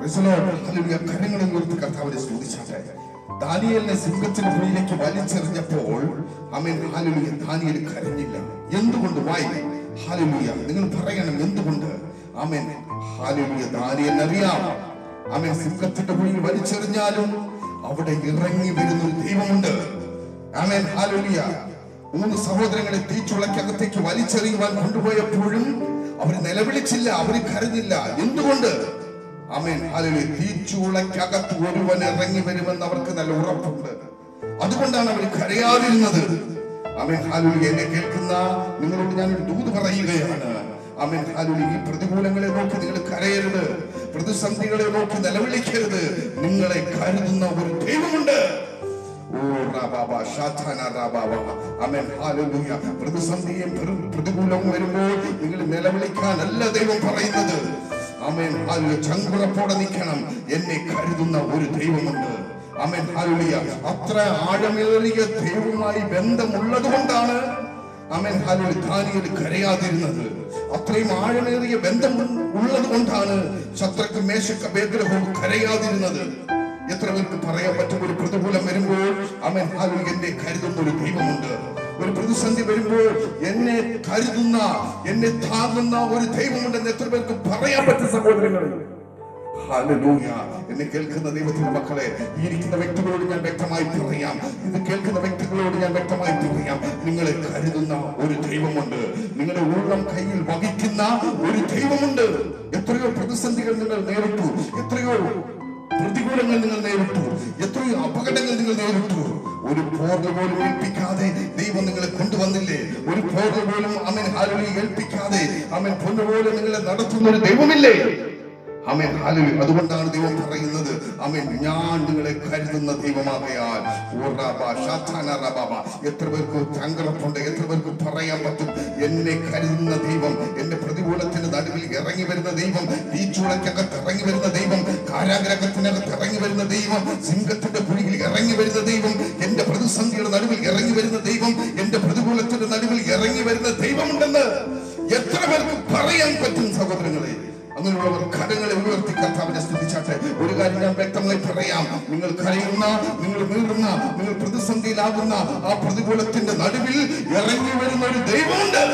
കരങ്ങളിൽ ഉയർത്തി കർത്താവിനെ സ്തുതിച്ചാട്ടെ. ദാനിയലിനെ സിംഹത്തിന്റെ കുഴിയിലേക്ക് വലിച്ചെറിഞ്ഞപ്പോൾ അമേൻ ഹാലുലിയ ദാനിയൽ കരഞ്ഞില്ല. എന്തുകൊണ്ട്? വായി ഹാലുലിയ നിങ്ങൾ പറയണം എന്തുകൊണ്ട്? അമേൻ ഹാലുലിയ ദാനിയലിന് അറിയാം. അമേൻ സിംഹത്തിന്റെ കുഴിയിൽ വലിച്ചെറിഞ്ഞാലും അവിടെ ഇറങ്ങി വരുന്ന ഒരു ദൈവമുണ്ട്. Amen hallelujah. മൂന്ന് സഹോദരങ്ങളെ തീച്ചുളക്കകത്തേക്ക് വലിച്ചെറിയുവാൻ കൊണ്ടുപോയപ്പോഴും അവർ നിലവിളിച്ചില്ല അവർ കരഞ്ഞില്ല. എന്തുകൊണ്ട്? ആമേൻ. ഹാലുലിയ തീച്ചുളക്കകത്ത് ഒരുവൻ ഇറങ്ങി വരുമെന്ന് അവർക്ക് നല്ല ഉറപ്പുണ്ട്. അതുകൊണ്ടാണ് അവർ കരയാതിരുന്നത്. ആമേൻ ഹാലുലി എന്നെ കേൾക്കുന്ന നിങ്ങളോട് ഒരു ദൂത് പറയുകയാണ്. ആമേൻ ഹാലുലി ഈ പ്രതികൂലങ്ങളെ നോക്കി നിങ്ങൾ കരയരുത്. പ്രതിസന്ധികളെ നോക്കി നിലവിളിക്കരുത്. നിങ്ങളെ കരുതുന്ന ഒരു ദൈവമുണ്ട്. പ്രതിസന്ധിയും പ്രതികൂലവും വരുമ്പോൾ നിങ്ങൾ നിലവിളിക്കാനല്ല ദൈവം പറയുന്നത്. ആമേൻ. ഹാലുയ ചങ്കുറപ്പോടെ നിൽക്കണം. എന്നെ കരുതുന്ന ഒരു ദൈവമുണ്ട്. ആമേൻ. ഹാലുയ അത്ര ആഴമേറിയ ദൈവവുമായി ബന്ധമുള്ളത് കൊണ്ടാണ് ആമേൻ. ഹാലുയ ധാനിയൽ കരയാതിരുന്നത്. അത്രയും ആഴമേറിയ ബന്ധം ഉള്ളത് കൊണ്ടാണ് ശത്രുക്ക് മേശക്ക കരയാതിരുന്നത്. എത്ര പേർക്ക് പറയാൻ പറ്റും? ഒരു പ്രതികൂലം വരുമ്പോൾ അമേൻ ഹാലുയ എന്നെ കരുതുന്ന ഒരു ദൈവമുണ്ട്. ഒരു പ്രതിസന്ധി വരുമ്പോൾ എന്നെ കരുതുന്ന എന്നെ താങ്ങുന്ന ഒരു ദൈവമുണ്ടെന്ന് എത്ര പേർക്ക് പറയാൻ പറ്റും സഹോദരങ്ങൾ. എന്നെ കേൾക്കുന്ന ദൈവത്തിന്റെ മക്കളെ ഇരിക്കുന്ന വ്യക്തികളോട് ഞാൻ വ്യക്തമായി പറയാം. ഇത് കേൾക്കുന്ന വ്യക്തികളോട് ഞാൻ വ്യക്തമായി പറയാം. നിങ്ങളെ കരുതുന്ന ഒരു ദൈവമുണ്ട്. നിങ്ങളുടെ ഉള്ളം കയ്യിൽ വഹിക്കുന്ന ഒരു ദൈവമുണ്ട്. എത്രയോ പ്രതിസന്ധികൾ നിങ്ങൾ നേരിട്ടു. എത്രയോ പ്രതികൂലങ്ങൾ നിങ്ങൾ നേരിട്ടു. എത്രയോ അപകടങ്ങൾ നിങ്ങൾ നേരിട്ടു. ഒരു പോർട്ട് പോലും ഏൽപ്പിക്കാതെ ദൈവം നിങ്ങളെ കൊണ്ടുവന്നില്ലേ ഒരു പോർട്ട് പോലും അമൻ ഹാലുലി ഏൽപ്പിക്കാതെ അമൻ പൊന്നുപോലെ നിങ്ങളെ നടത്തുന്ന ഒരു ദൈവമില്ലേ അമേൻ ഹാലുലി അതുകൊണ്ടാണ് ദൈവം പറയുന്നത് അമേൻ ഞാൻ നിങ്ങളെ കരുതുന്ന ദൈവമാകയാൽ. എത്ര പേർക്ക് ചങ്കടപ്പുണ്ട് എത്ര പേർക്ക് പറയാൻ പറ്റും എന്നെ കരുതുന്ന ദൈവം എന്റെ പ്രതികൂലത്തിന്റെ നടുവിൽ ഇറങ്ങി വരുന്ന ദൈവം ഈ ചൂളക്കകത്ത് ഇറങ്ങി വരുന്ന ദൈവം കാരാഗ്രഹത്തിനകത്ത് ഇറങ്ങി വരുന്ന ദൈവം സിംഹത്തിന്റെ കുഴിയിൽ ഇറങ്ങി വരുന്ന ദൈവം എന്റെ പ്രതിസന്ധിയുടെ നടുവിൽ ഇറങ്ങി വരുന്ന ദൈവം എന്റെ പ്രതികൂലത്തിന്റെ നടുവിൽ ഇറങ്ങി വരുന്ന ദൈവമുണ്ടെന്ന് എത്ര പേർക്ക് പറയാൻ പറ്റും സഹോദരങ്ങളെ? അങ്ങനെയുള്ളവർ കരങ്ങളെ ഉയർത്തി കർത്താവിനെ സ്തുതിച്ചാട്ടെ. ഒരു കാര്യം ഞാൻ വ്യക്തമായി പറയാം. നിങ്ങൾ കരയുന്ന നിങ്ങൾ നീറുന്ന നിങ്ങൾ പ്രതിസന്ധിയിലാകുന്ന ആ പ്രതികൂലത്തിന്റെ നടുവിൽ ഇറങ്ങി വരുന്ന ഒരു ദൈവമുണ്ട്.